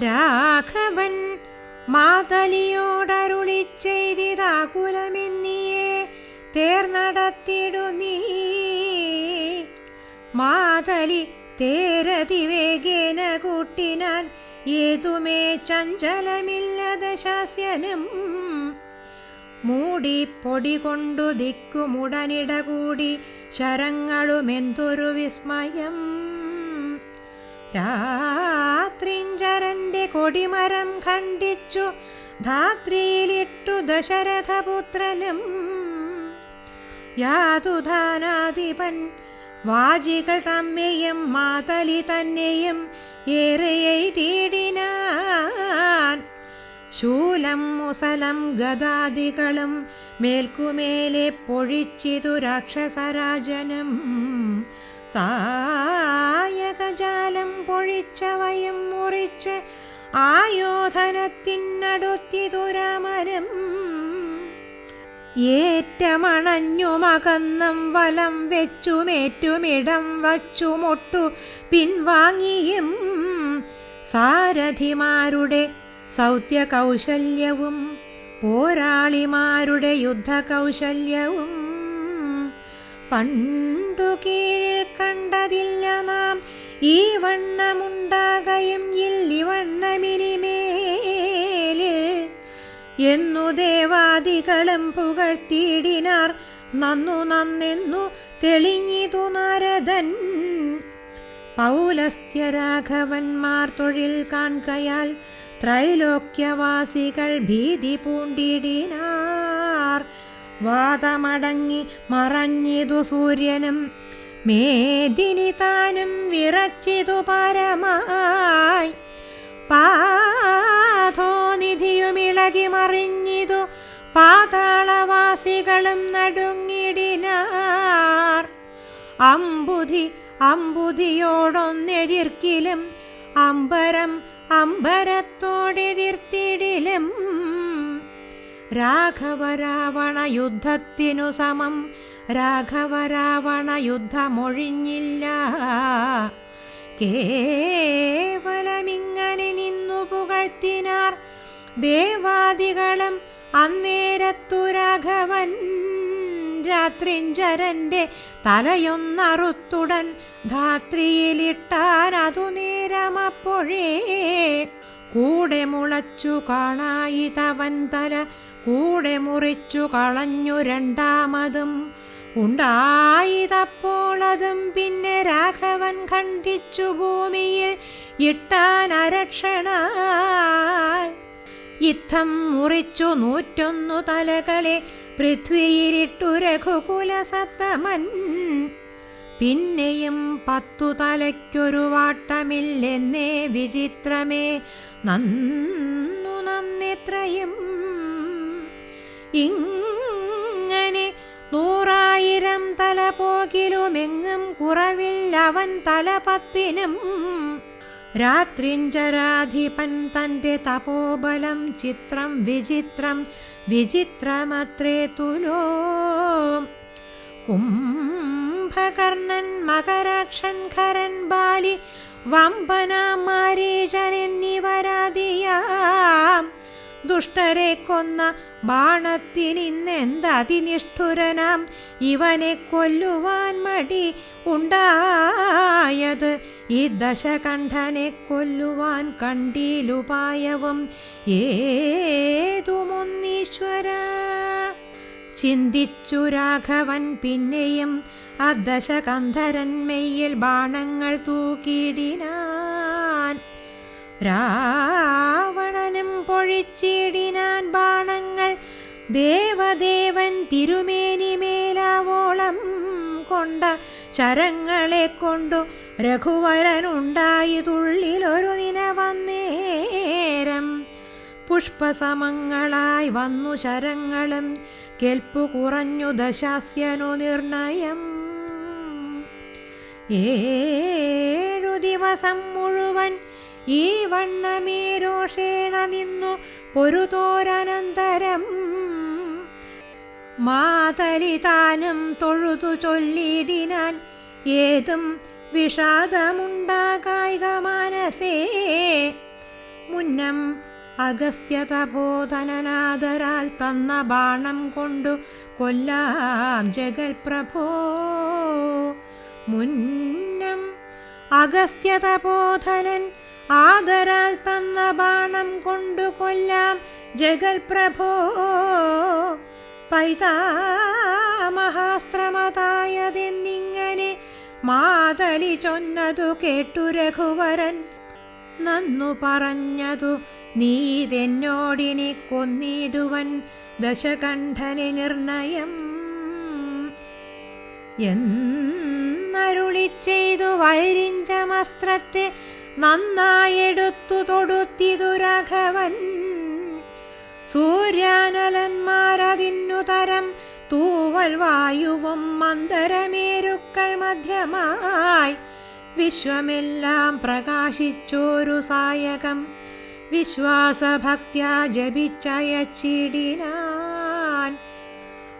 രാഘവൻ മാതലിയോടരുളി ചെയ്തിതാകുലമെന്നിയെ തേർനടത്തിടു നീ. മാതലി തേരതിവേഗേന കൂട്ടിനാൻ ഏതുമേ ചഞ്ചലമില്ലത ശാസ്യനും. മൂടി പൊടി കൊണ്ടു ദിക്കുമുടനിട കൂടി ശരങ്ങളുമെന്തൊരു വിസ്മയം. രാത്രിഞ്ചരന്റെ കൊടിമരം ഖണ്ഡിച്ചു ധാത്രിയിലിട്ടു ദശരഥപുത്രനും. യാതുധാനാധിപൻ വാജികൾ തമ്മെയും മാതലി തന്നെയും ഏറെയെയ്തിടിനാൻ ശൂലം മുസലം ഗതാദികളും മേൽക്കുമേലെ പൊഴിച്ചിതു രാക്ഷസരാജനും. സായകജാലം പൊഴിച്ചവയും മുറിച്ച് ഏറ്റമണഞ്ഞു ഏറ്റമണഞ്ഞുമകന്നും വലം വെച്ചുമേറ്റുമിടം വച്ചുമൊട്ടു പിൻവാങ്ങിയും സാരഥിമാരുടെ സൗത്യകൗശല്യവും പോരാളിമാരുടെ യുദ്ധകൗശല്യവും പണ്ടു കീഴിൽ കണ്ടതില്ല നാം. ഈ വണ്ണമുണ്ടാകയും ഇല്ലി ഇല്ലിവണ്ണമിനിമേലിൽ എന്നു ദേവാദികളും പുകഴ്ത്തിയിടിനാർ നന്നു നന്നെന്നു തെളിഞ്ഞിതു നാരദൻ. പൗലസ്ത്യരാഘവന്മാർ തൊഴിൽ കാൺകയാൽ ത്രൈലോക്യവാസികൾ ഭീതി പൂണ്ടിടിനാർ. വാദമടങ്ങി മറഞ്ഞിതു സൂര്യനും. മേദിനി താനും വിറച്ചിതു പരമായി. പാധോനിധിയുമിളകി മറിഞ്ഞിതു പാതാളവാസികളും നടുങ്ങിടിനാർ. അമ്പുധി അമ്പുധിയോടൊന്നെതിർക്കിലും അമ്പരം അമ്പരത്തോടെതിർത്തിടിലും. രാഘവരാവണ യുദ്ധത്തിനു സമം. രാഘവരാവണ യുദ്ധമൊഴിഞ്ഞില്ല കേവലമിങ്ങനെ നിന്നു പുകഴ്ത്തിനാർ. ദേവാദികളും അന്നേരത്തു രാഘവൻ രാത്രിഞ്ചരന്റെ തലയൊന്നറുത്തുടൻ ധാത്രിയിലിട്ടാൻ അതു നേരമപ്പോഴേ. കൂടെ മുളച്ചു കാണായി തവൻ തല കൂടെ മുറിച്ചു കളഞ്ഞു രണ്ടാമതും. ഉണ്ടായിതപ്പോളതും പിന്നെ രാഘവൻ ഖണ്ഡിച്ചു ഭൂമിയിൽ ഇട്ടാൻ അരക്ഷണ യുദ്ധം മുറിച്ചു നൂറ്റൊന്നു തലകളെ പൃഥ്വിയിലിട്ടു രഘുകുലസത്തമൻ പിന്നെയും പത്തു തലയ്ക്കൊരു വാട്ടമില്ലെന്നേ വിചിത്രമേ. നന്നു നന്നെത്രയും ഇങ്ങനെ നൂറായിരം തല പോകിലുമെങ്ങും കുറവില്ലവൻ തല പത്തിനും രാത്രിഞ്ചരാധിപൻ തന്റെ തപോബലം ചിത്രം വിചിത്രം വിചിത്രമത്രേ തുലോ. കുംഭകർണൻ മകരാക്ഷൻ ഖരൻ ബാലി വമ്പന മാരീചൻ ദുഷ്ടരെ കൊന്ന ബാണത്തിനിന്നെന്തതിനിഷ്ഠുരനാം ഇവനെ കൊല്ലുവാൻ മടി ഉണ്ടായത് ഈ ദശകണ്ഠനെ കൊല്ലുവാൻ കണ്ടീലുപായവും ഏതുമൊന്നീശ്വര? ചിന്തിച്ചു രാഘവൻ പിന്നെയും ആ ദശകന്ധരന്മയിൽ ബാണങ്ങൾ തൂക്കിയിടിനാൻ. രാവണനും പൊഴിച്ചിടിനാൻ ബാണങ്ങൾ ദേവദേവൻ തിരുമേനി തിരുമേനിമേലാവോളം കൊണ്ട ശരങ്ങളെ കൊണ്ടു രഘുവരനുണ്ടായതുള്ളിലൊരു നില വന്നേരം പുഷ്പസമങ്ങളായി വന്നു ശരങ്ങളും കേൾപ്പു കുറഞ്ഞു ദശാസ്യനു നിർണയം. ഏഴു ദിവസം മുഴുവൻ ഈ വണ്ണമേ രോഷേണ നിന്നു പൊരുതോരനന്തരം. മാതലി താനും തൊഴുതു ചൊല്ലിടിനാൻ ഏതും വിഷാദമുണ്ടാകായിക മനസേ. മുന്നം അഗസ്ത്യതബോധനനാദരാൽ തന്ന ബാണം കൊണ്ടു കൊല്ലാം ജഗൽപ്രഭോ. മുന്നം അഗസ്ത്യതബോധനൻ ആദരാൽ തന്ന ബാണം കൊണ്ടു കൊല്ലാം ജഗൽ പ്രഭോ. പൈതാമഹാസ്ത്രമതായതെന്നിങ്ങനെ മാതലി ചൊന്നതു കേട്ടു രഘുവരൻ. നന്നു പറഞ്ഞതു നീതെന്നോടിനി കൊന്നിടുവൻ ദശകണ്ഠന് നിർണയം. എന്നരുളി ചെയ്തു വൈരിഞ്ചമസ്ത്രത്തെ നന്നായെടുത്തു തൊടുത്തിതു രാഘവൻ. സൂര്യാനലന്മാരതിന്നു തരം തൂവൽ വായുവും മന്ദരമേരുക്കൾ മധ്യമായി. വിശ്വമെല്ലാം പ്രകാശിച്ചോരു സായകം. വിശ്വാസഭക്ത്യാ ജപിച്ചയച്ചിടിനാൻ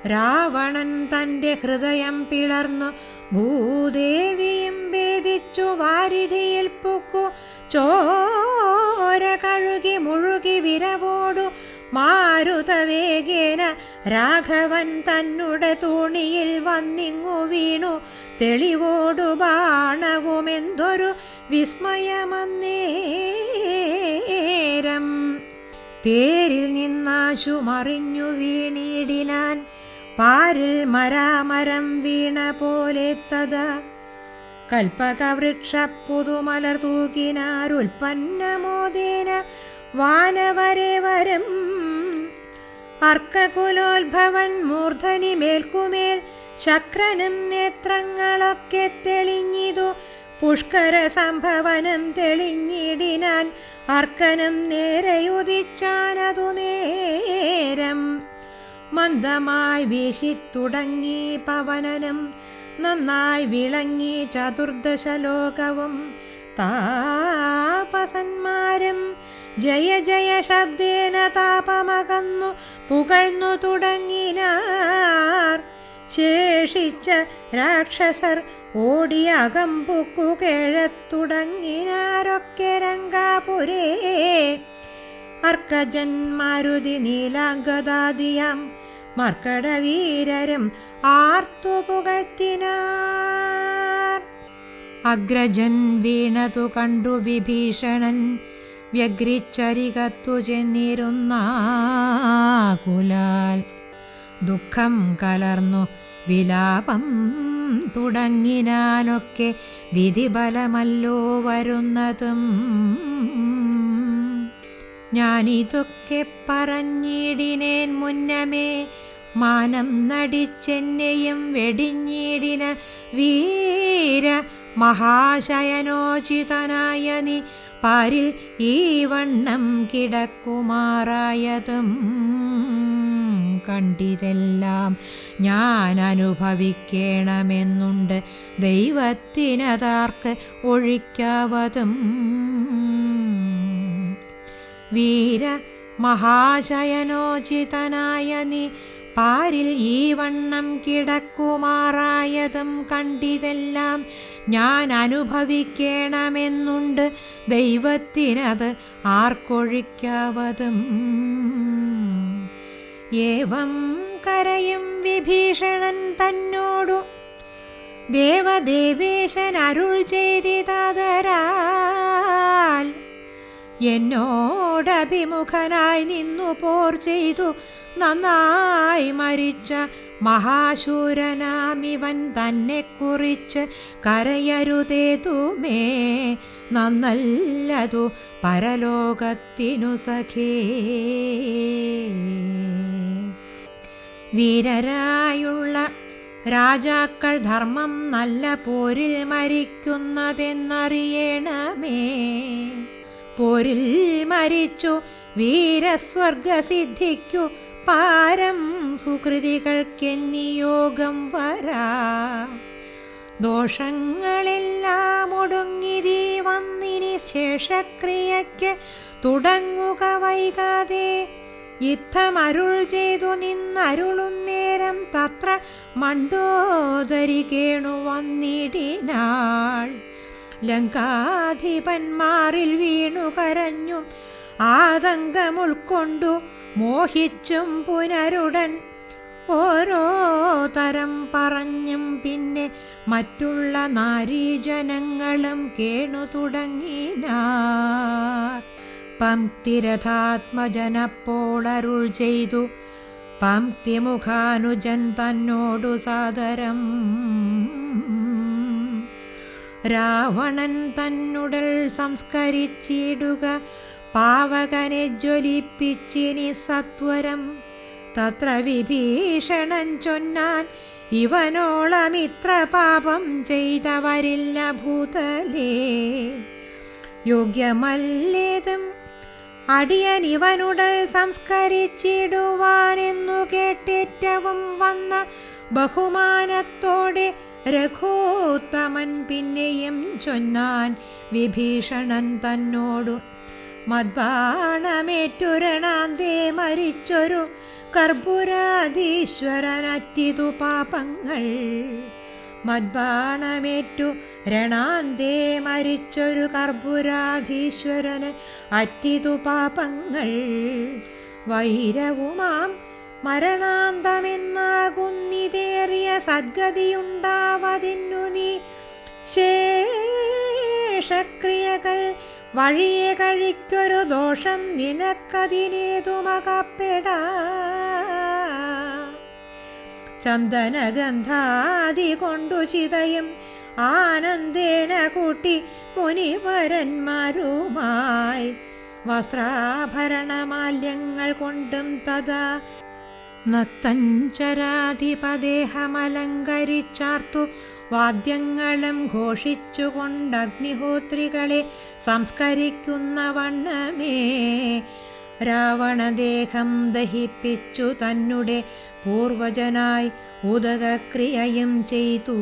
രാവണൻ തന്റെ ഹൃദയം പിളർന്നു. ഭൂദേവിയും ഭേദിച്ചു വാരിധിയിൽ പൊക്കു. ചോര കഴുകി മുഴുകി വിരവോടു. മാരുതവേഗേന രാഘവൻ തന്നെ തുണിയിൽ വന്നിങ്ങു വീണു. തെളിവോടു ബാണവുമെന്തൊരു വിസ്മയമന്നേരം. തേരിൽ നിന്നാശു മറിഞ്ഞു വീണിടിനാൻ. പാരിൽ മരാമരം വീണ പോലെ തത. കൽപ്പകവൃക്ഷ പുതുമലർ തൂക്കിനാരുൽപ്പന്നമോദേന വാനവരെ വരം. അർക്കകുലോത്ഭവൻ മൂർധനി മേൽക്കുമേൽ ശക്രനും നേത്രങ്ങളൊക്കെ തെളിഞ്ഞിതു. പുഷ്കര സംഭവനം തെളിഞ്ഞിടിനാൻ അർക്കനും നേരെയുദിച്ചാനതു നേരം. മന്ദമായി വീശിത്തുടങ്ങി പവനനും നന്നായി വിളങ്ങി ചതുർദശലോകവും. താപസന്മാരും ജയ ജയ ശബ്ദേന താപമകന്നു പുകഴ്ന്നു തുടങ്ങിനാർ. ശേഷിച്ച രാക്ഷസർ ഓടിയകം അകമ്പുക്കു കേഴത്തുടങ്ങിനാരൊക്കെ രംഗാപുരേ. അർക്കജന്മാരുതി നീലാംഗദാദിയാം മർക്കടവീരരും ആർത്തു പുകഴ്ത്തിനാർ അഗ്രജൻ വീണതു കണ്ടു വിഭീഷണൻ വ്യഗ്രിച്ചരികത്തു ചെന്നിരുന്നാകുലാൽ. ദുഃഖം കലർന്നു വിലാപം തുടങ്ങിനാനൊക്കെ വിധിബലമല്ലോ വരുന്നതും ഞാനിതൊക്കെ പറഞ്ഞിടിനേൻ മുന്നമേ മാനം നടിച്ചെന്നെയും വെടിഞ്ഞിടിന വീര മഹാശയനോചിതനായ നീ പാരിൽ ഈ വണ്ണം കിടക്കുമാറായതും കണ്ടിതെല്ലാം ഞാൻ അനുഭവിക്കണമെന്നുണ്ട് ദൈവത്തിനതാർക്ക് ഒഴിക്കാവതും വീര മഹാശയനോചിതനായ നീ പാരിൽ ഈ വണ്ണം കിടക്കുമാറായതും കണ്ടിതെല്ലാം ഞാൻ അനുഭവിക്കണമെന്നുണ്ട്. ദൈവത്തിനത് ആർക്കൊഴിക്കാവതും. ഏവം കരയും വിഭീഷണൻ തന്നോടു ദേവദേവേശൻ അരുൾ ചെയ്തിതരാൽ എന്നോടഭിമുഖനായി നിന്നു പോർ ചെയ്തു. നന്നായി മരിച്ച മഹാശൂരനാമിവൻ തന്നെ കുറിച്ച് കരയരുതേതുമേ. നന്നല്ലതു പരലോകത്തിനു സഖേ. വീരരായുള്ള രാജാക്കൾ ധർമ്മം നല്ല പോരിൽ മരിക്കുന്നതെന്നറിയണമേ. പോരിൽ മരിച്ചു വീരസ്വർഗസിദ്ധിക്കു പാരം സുകൃതികൾക്കെന്നിയോഗം വരാ. ദോഷങ്ങളെല്ലാം ഒടുങ്ങിതീ വന്നിനി ശേഷക്രിയയ്ക്ക് തുടങ്ങുക വൈകാതെ. യുദ്ധമരുൾ ചെയ്തു നിന്നരുളുന്നേരം തത്ര മണ്ടോദരി കേണു വന്നിടിനാൾ. ലങ്കാധിപന്മാരിൽ വീണു കരഞ്ഞു ആതങ്കമുൾക്കൊണ്ടു മോഹിച്ചും പുനരുടൻ ഓരോ തരം പറഞ്ഞും പിന്നെ മറ്റുള്ള നാരീജനങ്ങളും കേണു തുടങ്ങിനാർ. പംക്തിരഥാത്മജനപ്പോളരുൾ ചെയ്തു പംക്തിമുഖാനുജൻ തന്നോടു സാദരം. രാവണൻ തന്നുടൽ സംസ്കരിച്ചിടുക പാവകനെ ജ്വലിപ്പിച്ചിനി സത്വരം. തത്ര വിഭീഷണൻ ചൊന്നാൻ ഇവനോളമിത്ര പാപം ചെയ്തവരില്ല ഭൂതലേ. യോഗ്യമല്ലേതും അടിയൻ ഇവനുടൽ സംസ്കരിച്ചിടുവാനെന്നു കേട്ടേറ്റവും വന്ന ബഹുമാനത്തോടെ രഘോത്തമൻ പിന്നെയും ചൊന്നാൻ വിഭീഷണൻ തന്നോടു മദ്ബാണമേറ്റുരണാന്തേ മരിച്ചൊരു കർപ്പുരാധീശ്വരനറ്റിതു പാപങ്ങൾ. മദ്ബാണമേറ്റു രണാന്തേ മരിച്ചൊരു കർപ്പുരാധീശ്വരന് അറ്റിതു പാപങ്ങൾ. വൈരവുമാം മരണാന്തമെന്നാകുന്നിതേറിയ സദ്ഗതിയുണ്ടാവതിന്നു നീ ശേഷക്രിയകൾ വഴിയെ കഴിക്കൊരു ദോഷം നിനക്കതിനേതുമകപ്പെടാ ചന്ദനഗന്ധാതി കൊണ്ടു ചിതയും ആനന്ദേന കൂട്ടി മുനിവരന്മാരുമായി വസ്ത്രാഭരണമാല്യങ്ങൾ കൊണ്ടും തഥാ നക്തഞ്ചരാധിപദേഹമലങ്കരിച്ചാർത്തു വാദ്യങ്ങളും ഘോഷിച്ചുകൊണ്ട് അഗ്നിഹോത്രികളെ സംസ്കരിക്കുന്ന വണ്ണമേ. രാവണദേഹം ദഹിപ്പിച്ചു തന്നെ പൂർവജനായി ഉദകക്രിയയും ചെയ്തു.